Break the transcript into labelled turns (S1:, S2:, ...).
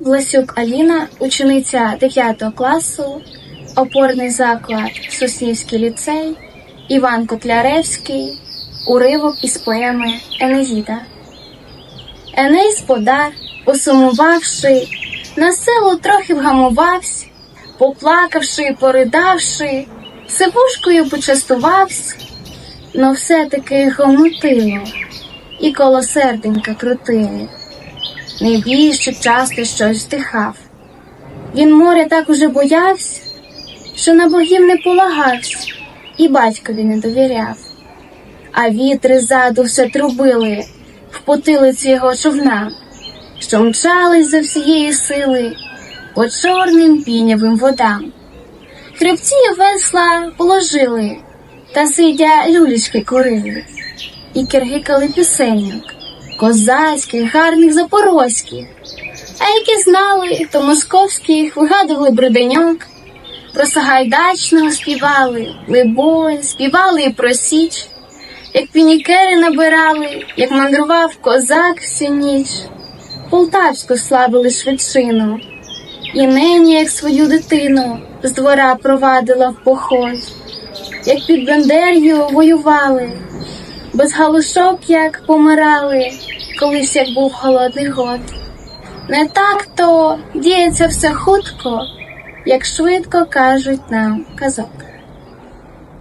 S1: Власюк Аліна, учениця 9 класу, опорний заклад Соснівський ліцей, Іван Котляревський, уривок із поеми Енеїда. Еней Сподар, посумувавши, на село трохи вгамувався, поплакавши і поридавши, сивушкою почастувався, но все-таки гомутило, і коло серденька крутили. Найбільше часто щось вдихав. Він моря так уже боявся, що на богів не полагався, і батькові не довіряв. А вітри ззаду все трубили в потилиці його човна, що мчались за всієї сили по чорним пінявим водам. Хребці весла положили, та сидя люлічки курили, і киргикали пісеньок, козацьких, гарних запорозьких, а які знали, то московських вигадували бруденьок, про Сагайдачного співали, либонь, співали і про Січ, як пінікери набирали, як мандрував козак всю ніч, Полтавську славили швидшину, і нині, як свою дитину, з двора провадила в поход, як під Бендер'ю воювали, без галушок як помирали, колись як був холодний год. Не так то діється все хутко, як швидко кажуть нам казок.